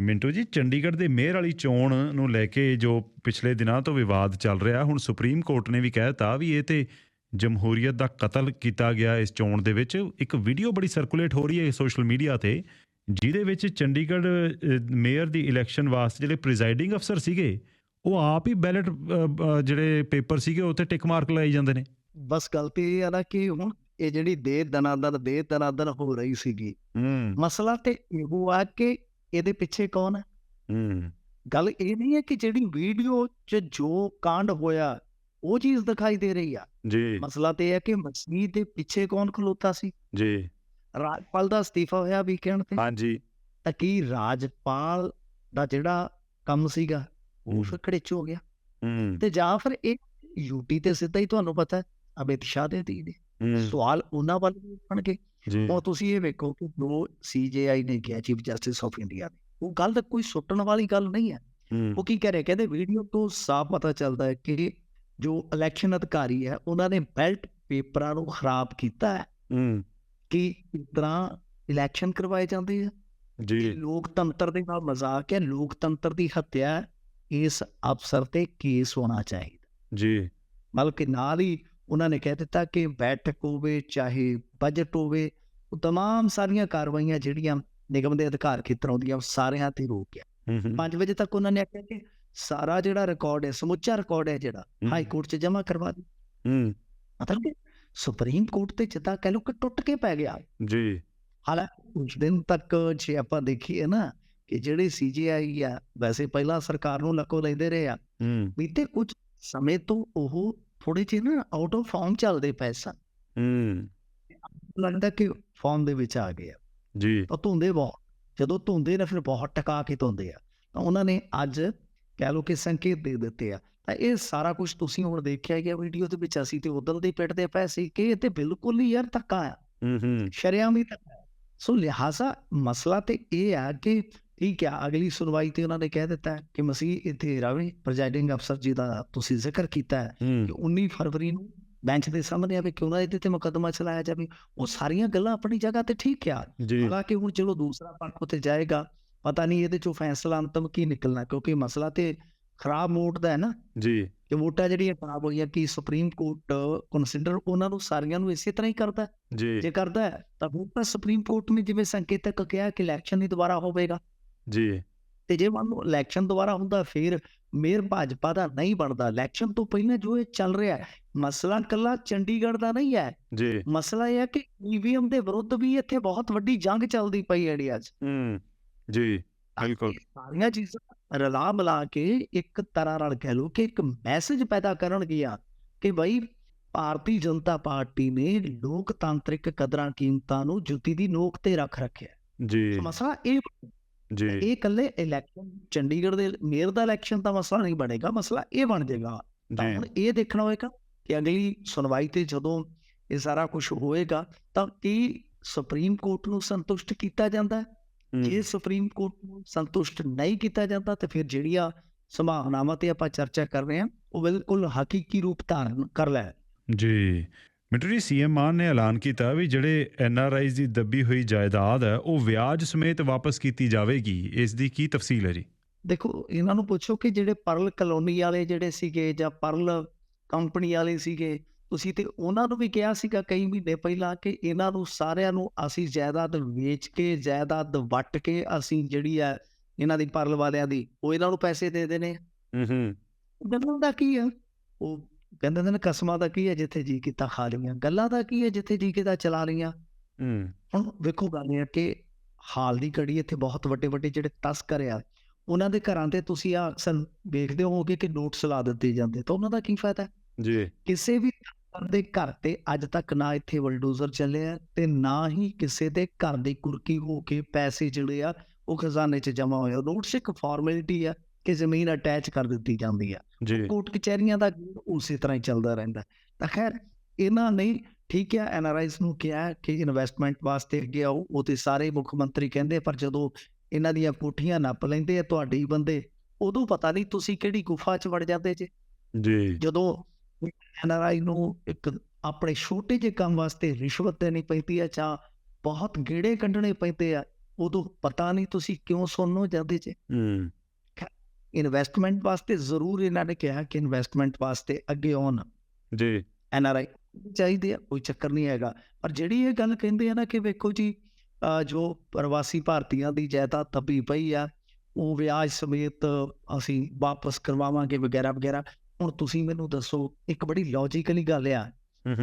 ਮਿੰਟੂ ਜੀ ਚੰਡੀਗੜ੍ਹ ਦੇ ਮੇਅਰ ਵਾਲੀ ਚੋਣ ਨੂੰ ਲੈ ਕੇ ਜੋ ਪਿਛਲੇ ਦਿਨਾਂ ਤੋਂ ਵਿਵਾਦ ਚੱਲ ਰਿਹਾ ਹੁਣ ਸੁਪਰੀਮ ਕੋਰਟ ਨੇ ਵੀ ਕਹਿਤਾ ਵੀ ਇਹ ਤੇ ਜਮਹੂਰੀਅਤ ਦਾ ਕਤਲ ਕੀਤਾ ਗਿਆ ਇਸ ਚੋਣ ਦੇ ਵਿੱਚ। ਇੱਕ ਵੀਡੀਓ ਬੜੀ ਸਰਕੂਲੇਟ ਹੋ ਰਹੀ ਹੈ ਸੋਸ਼ਲ ਮੀਡੀਆ ਤੇ ਜਿਹਦੇ ਵਿੱਚ ਚੰਡੀਗੜ੍ਹ ਮੇਅਰ ਦੀ ਇਲੈਕਸ਼ਨ ਵਾਸਤੇ ਜਿਹੜੇ ਪ੍ਰੀਜ਼ਾਈਡਿੰਗ ਅਫਸਰ ਸੀਗੇ ਉਹ ਆਪ ਹੀ ਬੈਲਟ ਜਿਹੜੇ ਪੇਪਰ ਸੀਗੇ ਉੱਤੇ ਟਿਕ ਮਾਰਕ ਲਾਈ ਜਾਂਦੇ ਨੇ। ਬਸ ਗੱਲ ਤੇ ਇਹ ਆ ਨਾ ਕਿ ਹੁਣ ਇਹ ਜਿਹੜੀ ਦੇ ਦਨਾਦਨ ਦੇ ਦਨਾਦਨ ਹੋ ਰਹੀ ਸੀਗੀ ਮਸਲਾ ਤੇ ਇਹੋ ਆ ਕਿ ਇਹਦੇ ਪਿੱਛੇ ਕੌਣ ਹੈ? ਹੂੰ। ਗੱਲ ਇਹ ਨਹੀਂ ਹੈ ਕਿ ਜਿਹੜੀ ਵੀਡੀਓ 'ਚ ਜੋ ਕਾਂਡ ਹੋਇਆ ਉਹ ਚੀਜ਼ ਦਿਖਾਈ ਦੇ ਰਹੀ ਆ। ਜੀ। ਮਸਲਾ ਤੇ ਹੈ ਕਿ ਮਸਜਿਦ ਦੇ ਪਿੱਛੇ ਕੌਣ ਖਲੋਤਾ ਸੀ? ਜੀ। ਰਾਜਪਾਲ ਦਾ ਅਸਤੀਫਾ ਹੋਇਆ ਵੀਕਐਂਡ ਤੇ। ਹਾਂਜੀ। ਤਾਂ ਕੀ ਰਾਜਪਾਲ ਦਾ ਜਿਹੜਾ ਕੰਮ ਸੀਗਾ ਉਹ ਫਿਰ ਖੜੇਚ ਹੋ ਗਿਆ? ਹੂੰ। ਤੇ ਜਾਂ ਫਿਰ ਇਹ ਯੂਟੀ ਤੇ ਸਿੱਧਾ ਹੀ ਤੁਹਾਨੂੰ ਪਤਾ ਹੈ ਅਮਿਤ ਸ਼ਾਹ ਦੇ ਦੀ ਨੇ ਸਵਾਲ ਉਹਨਾਂ ਵੱਲ ਵੀ ਉੱਠਣਗੇ। ਉਹ ਤੁਸੀਂ ਇਹ ਵੇਖੋ ਕਿ ਜੋ ਸੀਜੇਆਈ ਨੇ ਕਿਹਾ ਚੀਫ ਜਸਟਿਸ ਆਫ ਇੰਡੀਆ ਨੇ। ਉਹ ਗੱਲ ਤਾਂ ਕੋਈ ਸੁੱਟਣ ਵਾਲੀ ਗੱਲ ਨਹੀਂ ਹੈ। ਉਹ ਕੀ ਕਹਿ ਰਹੇ? ਕਹਿੰਦੇ ਵੀਡੀਓ ਤੋਂ ਸਾਫ਼ ਪਤਾ ਚੱਲਦਾ ਹੈ ਕਿ ਜੋ ਇਲੈਕਸ਼ਨ ਅਧਿਕਾਰੀ ਹੈ ਉਹਨਾਂ ਨੇ ਬੈਲਟ ਪੇਪਰਾਂ ਨੂੰ ਖਰਾਬ ਕੀਤਾ ਹੈ ਕਿ ਇਸ ਤਰ੍ਹਾਂ ਇਲੈਕਸ਼ਨ ਕਰਵਾਏ ਜਾਂਦੇ ਆ। ਜੀ। ਲੋਕਤੰਤਰ ਦੇ ਨਾਲ ਮਜ਼ਾਕ ਹੈ ਲੋਕਤੰਤਰ ਦੀ ਹੱਤਿਆ। ਇਸ ਅਫਸਰ ਤੇ ਕੇਸ ਹੋਣਾ ਚਾਹੀਦਾ। ਜੀ। ਮਤਲਬ ਕਿ ਨਾਲ ਹੀ ਉਹਨਾਂ ਨੇ ਕਹਿ ਦਿੱਤਾ ਕਿ ਬੈਠਕ ਹੋਵੇ ਚਾਹੇ ਬਜਟ ਹੋਵੇ ਉਹ तमाम ਸਾਰੀਆਂ ਕਾਰਵਾਈਆਂ ਜਿਹੜੀਆਂ ਨਿਗਮ ਦੇ ਅਧਿਕਾਰ ਖੇਤਰ ਆਉਂਦੀਆਂ ਉਹ ਸਾਰਿਆਂ ਤੇ ਰੋਕ ਗਿਆ ਹੂੰ ਹੂੰ 5 ਵਜੇ ਤੱਕ ਉਹਨਾਂ ਨੇ ਆਖਿਆ ਕਿ ਸਾਰਾ ਜਿਹੜਾ ਰਿਕਾਰਡ ਹੈ ਸਮੁੱਚਾ ਰਿਕਾਰਡ ਹੈ ਜਿਹੜਾ ਹਾਈ ਕੋਰਟ 'ਚ ਜਮ੍ਹਾਂ ਕਰਵਾ ਦੇ ਹੂੰ ਮਤਲਬ ਕਿ ਸੁਪਰੀਮ ਕੋਰਟ ਤੇ ਜਿੱਦਾਂ ਕਹਿ ਲਓ ਕਿ ਟੁੱਟ ਕੇ ਪੈ ਗਿਆ ਜੀ ਹਾਲਾਂਕਿ ਉਸ ਦਿਨ ਤੱਕ ਜੇ ਆਪਾਂ ਦੇਖੀਏ ਨਾ ਕਿ ਜਿਹੜੇ ਸੀਜੀਆਈ ਆ ਵੈਸੇ ਪਹਿਲਾਂ ਸਰਕਾਰ ਨੂੰ ਲੱਕੋ ਲੈਂਦੇ ਰਹੇ ਆ ਹੂੰ ਬੀਤੇ ਕੁਝ ਸਮੇਂ ਤੋਂ ਉਹ ਥੋੜੇ ਜਿਹੇ ਨਾ ਆਊਟ ਆਫ ਫਾਰਮ ਚੱਲਦੇ ਪਏ ਸਨ ਹੂੰ ਲੱਗਦਾ ਕਿ ਫਾਰਮ ਦੇ ਵਿੱਚ ਆ ਗਏ ਆ। ਜੀ। ਤਾਂ ਧੁੰਦੇ ਬਹੁਤ। ਜਦੋਂ ਧੁੰਦੇ ਨੇ ਫਿਰ ਬਹੁਤ ਟਕਾ ਕੇ ਧੁੰਦੇ ਆ। ਤਾਂ ਉਹਨਾਂ ਨੇ ਅੱਜ ਕਹਿ ਲਓ ਕਿ ਸੰਕੇਤ ਦੇ ਦਿੱਤੇ ਆ। ਤਾਂ ਇਹ ਸਾਰਾ ਕੁਝ ਤੁਸੀਂ ਹੁਣ ਦੇਖਿਆ ਗਿਆ ਵੀਡੀਓ ਦੇ ਵਿੱਚ। ਅਸੀਂ ਤੇ ਉਦੋਂ ਦੇ ਪਿੱਟ ਦੇ ਪਏ ਸੀ ਕਿ ਇਹ ਤੇ ਬਿਲਕੁਲ ਹੀ ਯਾਰ ਧੱਕਾ ਆ। ਹੂੰ ਹੂੰ। ਸ਼ਰਿਆਮ ਹੀ ਧੱਕਾ। ਸੋ ਲਿਹਾਜ਼ਾ ਮਸਲਾ ਤੇ ਇਹ ਆ ਕਿ ਠੀਕ ਆ ਅਗਲੀ ਸੁਣਵਾਈ ਤੇ ਉਹਨਾਂ ਨੇ ਕਹਿ ਦਿੱਤਾ ਕਿ ਮਸੀਹ ਇੱਥੇ ਰਵੇ ਪ੍ਰੈਜ਼ਾਈਡਿੰਗ ਅਫਸਰ ਜੀ ਦਾ ਤੁਸੀਂ ਜ਼ਿਕਰ ਕੀਤਾ ਹੈ ਕਿ ਹੂੰ 19 ਫਰਵਰੀ ਨੂੰ ਬੈਂਚ ਦੇ ਸਾਹਮਣੇ ਆਵੇ ਕਿਉਂ ਨਾ ਇਹਦੇ ਤੇ ਮੁਕੱਦਮਾ ਚਲਾਇਆ ਜਾਵੇ। ਉਹ ਸਾਰੀਆਂ ਗੱਲਾਂ ਆਪਣੀ ਜਗ੍ਹਾ ਤੇ ਠੀਕ ਆ। ਹਾਲਾਂਕਿ ਹੁਣ ਚਲੋ ਦੂਸਰਾ ਪੱਖ ਉੱਤੇ ਜਾਏਗਾ ਪਤਾ ਨਹੀਂ ਇਹਦੇ ਚੋਂ ਫੈਸਲਾ ਅੰਤਮ ਕੀ ਨਿਕਲਣਾ ਕਿਉਂਕਿ ਮਸਲਾ ਤੇ ਖਰਾਬ ਮੋਡ ਦਾ ਹੈ ਨਾ। ਜੀ। ਕਿ ਵੋਟਾਂ ਜਿਹੜੀਆਂ ਖਰਾਬ ਹੋਈਆਂ ਕਿ ਸੁਪਰੀਮ ਕੋਰਟ ਕਨਸਿਡਰ ਉਹਨਾਂ ਨੂੰ ਸਾਰੀਆਂ ਨੂੰ ਇਸੇ ਤਰ੍ਹਾਂ ਹੀ ਕਰਦਾ। ਜੀ। ਜੇ ਕਰਦਾ ਤਾਂ ਫਿਰ ਸੁਪਰੀਮ ਕੋਰਟ ਨੇ ਜਿਵੇਂ ਸੰਕੇਤਕ ਕਿਹਾ ਕਿ ਇਲੈਕਸ਼ਨ ਹੀ ਦੁਬਾਰਾ ਹੋਵੇਗਾ। ਜੀ। ਤੇ ਜੇ ਮੰਨ ਲਓ ਇਲੈਕਸ਼ਨ ਦੁਬਾਰਾ ਹੁੰਦਾ ਫਿਰ ਮੇਅਰ ਭਾਜਪਾ ਦਾ ਨਹੀਂ ਬਣਦਾ। ਇਲੈਕਸ਼ਨ ਤੋਂ ਪਹਿਲਾਂ ਜੋ ਇਹ ਚੱਲ ਰਿਹਾ ਹੈ ਮਸਲਾ ਕੱਲਾ ਚੰਡੀਗੜ੍ਹ ਦਾ ਨਹੀਂ ਹੈ। ਜੀ। ਮਸਲਾ ਇਹ ਹੈ ਕਿ ਈਵੀਐਮ ਦੇ ਵਿਰੁੱਧ ਵੀ ਇੱਥੇ ਬਹੁਤ ਵੱਡੀ ਜੰਗ ਚੱਲਦੀ ਪਈ ਹੈ ਇੰਡੀਆ 'ਚ। ਹੂੰ ਜੀ ਬਿਲਕੁਲ। ਸਾਰੀਆਂ ਚੀਜ਼ਾਂ ਰਲਾ ਮਿਲਾ ਕੇ ਇੱਕ ਤਰ੍ਹਾਂ ਨਾਲ ਕਹਿ ਲਓ ਕਿ ਇੱਕ ਮੈਸੇਜ ਪੈਦਾ ਕਰਨ ਗਿਆ ਕਿ ਬਈ ਭਾਰਤੀ ਜਨਤਾ ਪਾਰਟੀ ਨੇ ਲੋਕਤਾਂਤਰਿਕ ਕਦਰਾਂ ਕੀਮਤਾਂ ਨੂੰ ਜੁੱਤੀ ਦੀ ਨੋਕ ਤੇ ਰੱਖ ਰੱਖਿਆ। ਜੀ। ਮਸਲਾ ਇਹ ਜੀ। ਇਹ ਇਕੱਲੇ ਇਲੈਕਸ਼ਨ ਚੰਡੀਗੜ੍ਹ ਦੇ ਮੇਅਰ ਦਾ ਇਲੈਕਸ਼ਨ ਦਾ ਮਸਲਾ ਨਹੀਂ ਬਣੇਗਾ ਮਸਲਾ ਇਹ ਬਣ ਜਾਏਗਾ ਤਾਂ ਹੁਣ ਇਹ ਦੇਖਣਾ ਹੋਏਗਾ ਕਿ ਅਗਲੀ ਸੁਣਵਾਈ ਤੇ ਜਦੋਂ ਇਹ ਸਾਰਾ ਕੁਝ ਹੋਏਗਾ ਤਾਂ ਕੀ ਸੁਪਰੀਮ ਕੋਰਟ ਨੂੰ ਸੰਤੁਸ਼ਟ ਕੀਤਾ ਜਾਂਦਾ ਜੇ ਸੁਪਰੀਮ ਕੋਰਟ ਨੂੰ ਸੰਤੁਸ਼ਟ ਨਹੀਂ ਕੀਤਾ ਜਾਂਦਾ ਤਾਂ ਫਿਰ ਜਿਹੜੀਆਂ ਸੰਭਾਵਨਾਵਾਂ ਤੇ ਆਪਾਂ ਚਰਚਾ ਕਰ ਰਹੇ ਹਾਂ ਉਹ ਬਿਲਕੁਲ ਹਕੀਕੀ ਰੂਪ ਧਾਰਨ ਕਰ ਲੈ। ਜੀ। ਮਿੰਟੂ ਜੀ ਸੀਐਮ ਮਾਨ ਨੇ ਐਲਾਨ ਕੀਤਾ ਵੀ ਜਿਹੜੇ ਐਨਆਰਆਈਜ਼ ਦੀ ਦੱਬੀ ਹੋਈ ਜਾਇਦਾਦ ਹੈ ਉਹ ਵਿਆਜ ਸਮੇਤ ਵਾਪਸ ਕੀਤੀ ਜਾਵੇਗੀ। ਇਸ ਦੀ ਕੀ ਤਫਸੀਲ ਹੈ ਜੀ? ਦੇਖੋ ਇਹਨਾਂ ਨੂੰ ਪੁੱਛੋ ਕਿ ਜਿਹੜੇ ਪਰਲ ਕਲੋਨੀ ਵਾਲੇ ਜਿਹੜੇ ਸੀਗੇ ਜਾਂ ਪਰਲ ਕੰਪਨੀ ਵਾਲੇ ਸੀਗੇ ਤੁਸੀਂ ਤੇ ਉਹਨਾਂ ਨੂੰ ਵੀ ਕਿਹਾ ਸੀਗਾ ਕਈ ਮਹੀਨੇ ਪਹਿਲਾਂ ਕਿ ਇਹਨਾਂ ਨੂੰ ਸਾਰਿਆਂ ਨੂੰ ਅਸੀਂ ਜਾਇਦਾਦ ਵੇਚ ਕੇ ਜਾਇਦਾਦ ਵਟ ਕੇ ਅਸੀਂ ਜਿਹੜੀ ਆ ਇਹਨਾਂ ਦੀ ਪਰਲ ਵਾਲਿਆਂ ਦੀ ਉਹ ਇਹਨਾਂ ਨੂੰ ਪੈਸੇ ਦੇ ਦੇਣੇ ਹੂੰ ਹੂੰ। ਗੱਲਾਂ ਦਾ ਕੀ ਆ ਉਹ ਕਹਿੰਦੇ ਨੇ ਕਸਮਾਂ ਦਾ ਕੀ ਹੈ ਜਿੱਥੇ ਜੀ ਕੀਤਾ ਖਾ ਲਈਆਂ ਗੱਲਾਂ ਦਾ ਕੀ ਹੈ ਜਿੱਥੇ ਜੀ ਕੀਤਾ ਚਲਾ ਲਈਆਂ। ਹੂੰ। ਹੁਣ ਵੇਖੋ ਗੱਲ ਇਹ ਹੈ ਕਿ ਹਾਲ ਦੀ ਘੜੀ ਇੱਥੇ ਬਹੁਤ ਵੱਡੇ ਵੱਡੇ ਜਿਹੜੇ ਤਸਕਰ ਆ ਉਹਨਾਂ ਦੇ ਘਰਾਂ ਤੇ ਤੁਸੀਂ ਆ ਅਕਸਰ ਵੇਖਦੇ ਹੋਵੋਗੇ ਕਿ ਨੋਟਸ ਲਾ ਦਿੱਤੇ ਜਾਂਦੇ ਤਾਂ ਉਹਨਾਂ ਦਾ ਕੀ ਫਾਇਦਾ? ਜੀ। ਕਿਸੇ ਵੀ ਤਸਕਰ ਦੇ ਘਰ ਤੇ ਅੱਜ ਤੱਕ ਨਾ ਇੱਥੇ ਬਲਡੋਜ਼ਰ ਚੱਲਿਆ ਤੇ ਨਾ ਹੀ ਕਿਸੇ ਦੇ ਘਰ ਦੀ ਕੁਰਕੀ ਹੋ ਕੇ ਪੈਸੇ ਜਿਹੜੇ ਆ ਉਹ ਖਜ਼ਾਨੇ 'ਚ ਜਮਾ ਹੋਏ ਨੋਟਸ ਇੱਕ ਫਾਰਮੈਲਿਟੀ ਆ। ਕਿ ਜ਼ਮੀਨ ਅਟੈਚ ਕਰ ਦਿੱਤੀ ਜਾਂਦੀ ਆ। ਕੋਰਟ ਕਚਹਿਰੀਆਂ ਦਾ ਉਸੇ ਤਰ੍ਹਾਂ ਹੀ ਚੱਲਦਾ ਰਹਿੰਦਾ। ਤਾਂ ਖੈਰ ਇਹਨਾਂ ਨੇ ਠੀਕ ਹੈ ਐਨਆਰਆਈਜ਼ ਨੂੰ ਕਿਹਾ ਕਿ ਇਨਵੈਸਟਮੈਂਟ ਵਾਸਤੇ ਅੱਗੇ ਆਓ ਉਹ ਤੇ ਸਾਰੇ ਮੁੱਖ ਮੰਤਰੀ ਕਹਿੰਦੇ ਪਰ ਜਦੋਂ ਇਹਨਾਂ ਦੀਆਂ ਕੋਠੀਆਂ ਨੱਪ ਲੈਂਦੇ ਆ ਤੁਹਾਡੇ ਹੀ ਬੰਦੇ ਉਦੋਂ ਪਤਾ ਨਹੀਂ ਤੁਸੀਂ ਕਿਹੜੀ ਗੁਫਾ 'ਚ ਵੜ ਜਾਂਦੇ ਜੇ। ਜੀ। ਜਦੋਂ ਐਨਆਰਆਈ ਨੂੰ ਇੱਕ ਆਪਣੇ ਛੋਟੇ ਜਿਹੇ ਕੰਮ ਵਾਸਤੇ ਰਿਸ਼ਵਤ ਦੇਣੀ ਪੈਂਦੀ ਹੈ ਜਾਂ ਬਹੁਤ ਗੇੜੇ ਕੱਢਣੇ ਪੈਂਦੇ ਆ ਉਦੋਂ ਪਤਾ ਨਹੀਂ ਤੁਸੀਂ ਕਿਉਂ ਸੁਣਨੋ ਜਾਂਦੇ ਜੇ। ਹੂੰ। ਇਨਵੈਸਟਮੈਂਟ ਵਾਸਤੇ ਜ਼ਰੂਰ ਇਹਨਾਂ ਨੇ ਕਿਹਾ ਕਿ ਇਨਵੈਸਟਮੈਂਟ ਵਾਸਤੇ ਅੱਗੇ ਆਉਣ। ਜੀ। ਐਨ ਆਰ ਆਈ ਚਾਹੀਦੇ ਆ ਕੋਈ ਚੱਕਰ ਨਹੀਂ ਹੈਗਾ। ਪਰ ਜਿਹੜੀ ਇਹ ਗੱਲ ਕਹਿੰਦੇ ਆ ਨਾ ਕਿ ਵੇਖੋ ਜੀ ਜੋ ਪ੍ਰਵਾਸੀ ਭਾਰਤੀਆਂ ਦੀ ਜਾਇਦਾਦ ਤਬੀ ਪਈ ਆ ਉਹ ਵਿਆਜ ਸਮੇਤ ਅਸੀਂ ਵਾਪਸ ਕਰਵਾਵਾਂਗੇ ਵਗੈਰਾ ਵਗੈਰਾ। ਹੁਣ ਤੁਸੀਂ ਮੈਨੂੰ ਦੱਸੋ ਇੱਕ ਬੜੀ ਲੌਜੀਕਲੀ ਗੱਲ ਆ